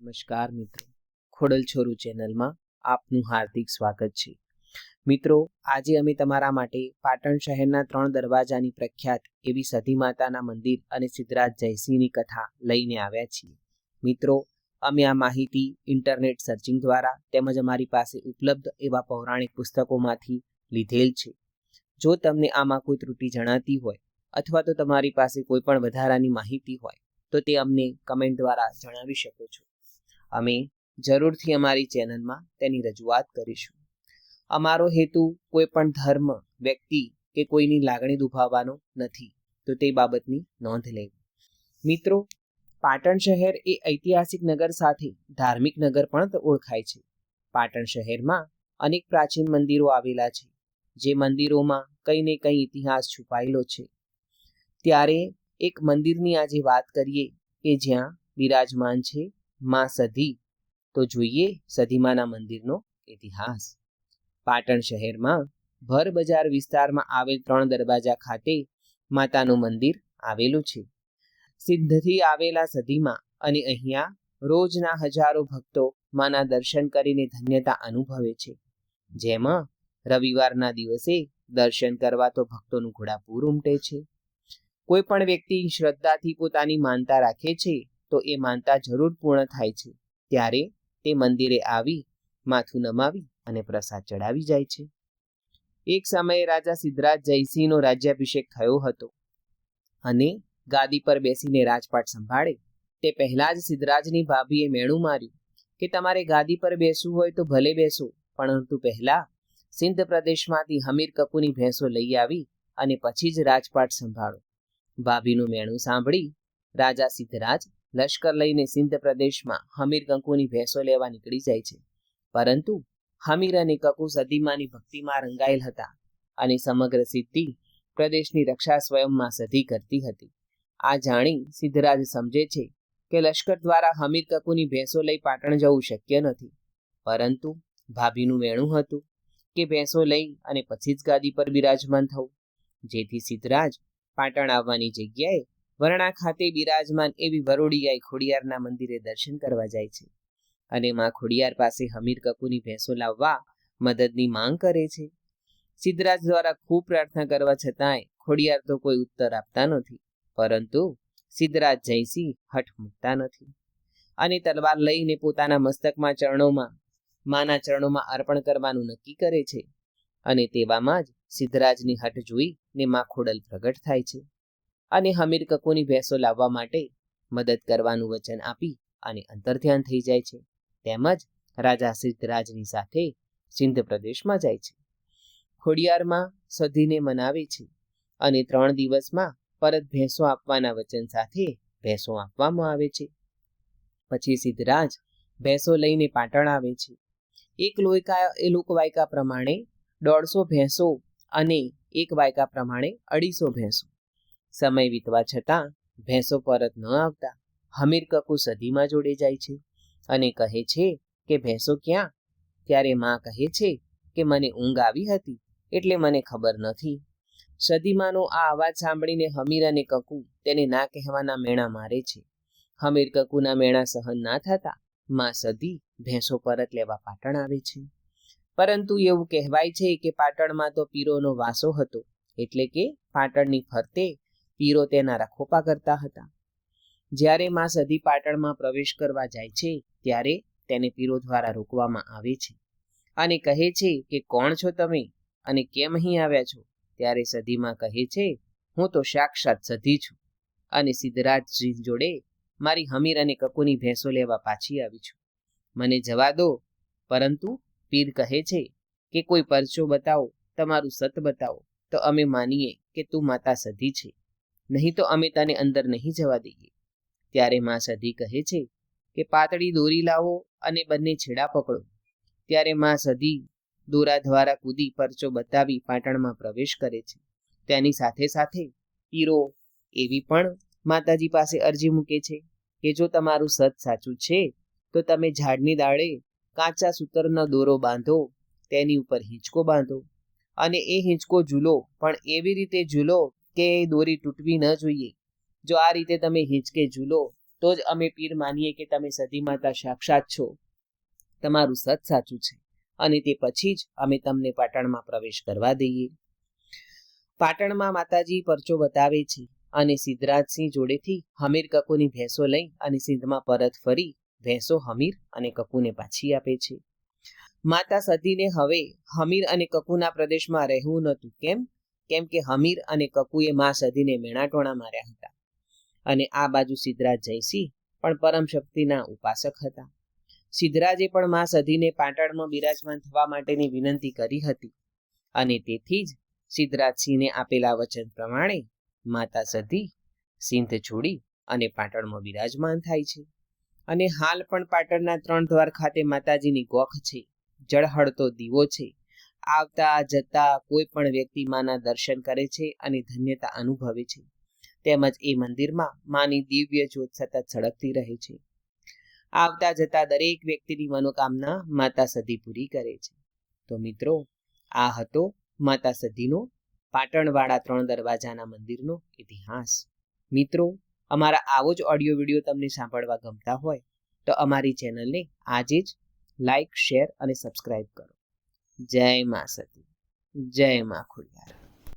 નમસ્કાર મિત્રો. ખોડલ છોરું ચેનલમાં આપનું હાર્દિક સ્વાગત છે. મિત્રો, આજે અમે તમારા માટે પાટણ શહેરના ત્રણ દરવાજાની પ્રખ્યાત એવી સતી માતાના મંદિર અને સિદ્ધરાજ જયસિંહની કથા લઈને આવ્યા છીએ. મિત્રો, અમે આ માહિતી ઇન્ટરનેટ સર્ચિંગ દ્વારા તેમજ અમારી પાસે ઉપલબ્ધ એવા પૌરાણિક પુસ્તકોમાંથી લીધેલ છે. જો તમને આમાં કોઈ ત્રુટિ જણાતી હોય અથવા તો તમારી પાસે કોઈ પણ વધારાની માહિતી હોય, તો તે અમને કમેન્ટ દ્વારા જણાવી શકો છો. અમે જરૂરથી અમારી ચેનલમાં તેની રજૂઆત કરીશું. અમારો હેતુ કોઈ પણ ધર્મ, વ્યક્તિ કે કોઈની લાગણી દુભાવવાનો નથી, તો તે બાબતની નોંધ લેવી. મિત્રો, પાટણ શહેર એ ઐતિહાસિક નગર સાથે ધાર્મિક નગર પણ ઓળખાય છે. પાટણ શહેરમાં અનેક પ્રાચીન મંદિરો આવેલા છે, જે મંદિરોમાં કંઈ ને કંઈ ઇતિહાસ છુપાયેલો છે. ત્યારે એક મંદિરની આજે વાત કરીએ કે જ્યાં બિરાજમાન છે માં સધી. તો જોઈએ સધીમાના મંદિરનો ઇતિહાસ. પાટણ શહેરમાં ભર બજાર વિસ્તારમાં આવેલ ત્રણ દરવાજા ખાતે માતાનું મંદિર આવેલું છે. સિદ્ધથી આવેલા સધીમાં અને અહીંયા રોજના હજારો ભક્તો માના દર્શન કરીને ધન્યતા અનુભવે છે. જેમાં રવિવારના દિવસે દર્શન કરવા તો ભક્તોનું ઘોડાપૂર ઉમટે છે. કોઈ પણ વ્યક્તિ શ્રદ્ધાથી પોતાની માનતા રાખે છે તો એ માનતા જરૂર પૂર્ણ થાય છે. ત્યારે તે મંદિરે આવી, માથું નમાવી અને પ્રસાદ ચડાવી જાય છે. એક સમયે રાજા સિદ્ધરાજ જયસિંહનો રાજ્યાભિષેક થયો હતો અને ગાદી પર બેસીને રાજપાટ સંભાળે, તે પહેલા જ સિદ્ધરાજની ભાભીએ મેણું માર્યું કે તમારે ગાદી પર બેસવું હોય તો ભલે બેસો, પરંતુ પહેલા સિંધ પ્રદેશમાંથી હમીર કપૂની ભેંસો લઈ આવી અને પછી જ રાજપાટ સંભાળો. ભાભીનું મેણું સાંભળી રાજા સિદ્ધરાજ લશ્કર લઈને સિંધ પ્રદેશમાં હમીર કંકુની ભેંસો લેવા નીકળી જાય છે. પરંતુ હમીર અને કકુ સદીમાની ભક્તિમાં રંગાયેલ હતા અને સમગ્ર સિદ્ધિ પ્રદેશની રક્ષા સ્વયંમાં સધી કરતી હતી. આ જાણી સિદ્ધરાજ સમજે છે કે લશ્કર દ્વારા હમીર કકુની ભેંસો લઈ પાટણ જવું શક્ય નથી. પરંતુ ભાભીનું વેણું હતું કે ભેંસો લઈ અને પછી જ ગાદી પર બિરાજમાન થવું. જેથી સિદ્ધરાજ પાટણ આવવાની જગ્યાએ વરણા ખાતે બિરાજમાન એવી વરોડિયાઈ ખોડિયારના મંદિરે દર્શન કરવા જાય છે અને માં ખોડિયાર પાસે હમીર કકુની ભેંસો લાવવા મદદની માંગ કરે છે. સિદ્ધરાજ દ્વારા ખૂબ પ્રાર્થના કરવા છતાંય ખોડિયાર તો કોઈ ઉત્તર આપતા નથી, પરંતુ સિદ્ધરાજ જયસિંહ હઠ મૂકતા નથી. અને તલવાર લઈને પોતાના મસ્તકમાં ચરણોમાં, માના ચરણોમાં અર્પણ કરવાનું નક્કી કરે છે અને તેવામાં જ સિદ્ધરાજની હઠ જોઈ ને માં ખોડલ પ્રગટ થાય છે. અને હમીર કકુની ભેંસો લાવવા માટે મદદ કરવાનું વચન આપી અને અંતર્ધ્યાન થઈ જાય છે. તેમજ રાજા સિદ્ધરાજની સાથે સિંધ પ્રદેશમાં જાય છે. ખોડિયારમાં સધીને મનાવે છે અને ત્રણ દિવસમાં પરત ભેંસો આપવાના વચન સાથે ભેંસો આપવામાં આવે છે. પછી સિદ્ધરાજ ભેંસો લઈને પાટણ આવે છે. એક લોયકા, એ લોકવાયકા પ્રમાણે દોઢસો ભેંસો અને એક વાયકા પ્રમાણે અઢીસો ભેંસો સમય વીતવા છતાં ભેંસો પરત ન આવતા હમીર કકુ સદીમાં જોડે જાય છે અને કહે છે કે, ભેંસો ક્યાં? ત્યારે માં કહે છે કે, મને ઊંઘ આવી હતી એટલે મને ખબર નથી. સદીમાનો આ અવાજ સાંભળીને હમીર અને કકુ તેને ના કહેવાના મેણા મારે છે. હમીર કકુના મેણા સહન ના થતા માં સદી ભેંસો પરત લેવા પાટણ આવે છે. પરંતુ એવું કહેવાય છે કે પાટણમાં તો પીરોનો વાસો હતો એટલે કે પાટણની ફરતે પીરો તેના રખોપા કરતા હતા. જ્યારે મા સધી પાટણમાં પ્રવેશ કરવા જાય છે, ત્યારે તેને પીરો દ્વારા રોકવામાં આવે છે અને કહે છે કે, કોણ છો તમે અને કેમ અહીં આવ્યા છો? ત્યારે સધીમાં કહે છે, હું તો સાક્ષાત સધી છું અને સિદ્ધરાજજી જોડે મારી હમીર અને કકુની ભેંસો લેવા પાછી આવી છું. મને જવા દો. પરંતુ પીર કહે છે કે, કોઈ પરચો બતાવો, તમારું સત બતાવો, તો અમે માનીએ કે તું માતા સધી છે. નહીં તો અમે તને અંદર નહીં જવા દઈએ. ત્યારે માં સધી કહે છે કે, પાતળી દોરી લાવો અને બંને છેડા પકડો. ત્યારે માં સધી દોરા દ્વારા કૂદી પરચો બતાવી પાટણમાં પ્રવેશ કરે છે. તેની સાથે સાથે પીરો એવી પણ માતાજી પાસે અરજી મૂકે છે કે, જો તમારું સત સાચું છે, તો તમે ઝાડની દાળે કાચા સૂતરનો દોરો બાંધો, તેની ઉપર હિંચકો બાંધો અને એ હિંચકો ઝૂલો, પણ એવી રીતે ઝૂલો કે દોરી તૂટવી ન જોઈએ. જો આ રીતે તમે હિંચકે ઝૂલો, તો જ અમે પીર માનીએ કે તમે સતી માતા સાક્ષાત છો. તમારું સત સાચું છે. અને તે પછી જ અમે તમને પાટણમાં પ્રવેશ કરવા દઈએ. પાટણમાં માતાજી પરચો બતાવે છે અને સિદ્ધરાજસિંહ જોડેથી હમીર કકુની ભેંસો લઈ અને સિંધમાં પરત ફરી ભેંસો હમીર અને કકુને પાછી આપે છે. માતા સતીને હવે હમીર અને કકુના પ્રદેશમાં રહેવું નહોતું. કેમ? કેમ કે હમીર અને કકુએ મા સધીને મેણાટોણા માર્યા હતા. અને આ બાજુ સિદ્ધરાજ જયસિંહ પણ પરમ શક્તિના ઉપાસક હતા. સિદ્ધરાજે પણ મા સધીને પાટણમાં બિરાજમાન થવા માટેની વિનંતી કરી હતી. અને તેથી જ સિદ્ધરાજસિંહને આપેલા વચન પ્રમાણે માતા સધી સિંધ છોડી અને પાટણમાં બિરાજમાન થાય છે. અને હાલ પણ પાટણના ત્રણ દ્વાર ખાતે માતાજીની ગોખ છે. જળહળતો દીવો છે. આવતા જતા કોઈ પણ વ્યક્તિ માના દર્શન કરે છે અને ધન્યતા અનુભવે છે. તેમજ એ મંદિરમાં માની દિવ્ય જ્યોત સતત સળગતી રહે છે. આવતા જતા દરેક વ્યક્તિની મનોકામના માતા સધી પૂરી કરે છે. તો મિત્રો, આ હતો માતા સધીનો પાટણવાળા ત્રણ દરવાજાના મંદિરનો ઇતિહાસ. મિત્રો, અમારા આવો જ ઓડિયો વીડિયો તમને સાંભળવા ગમતા હોય તો અમારી ચેનલને આજે જ લાઈક શેર અને સબસ્ક્રાઇબ કરો. જય મા સતી જય મા ખોડિયાર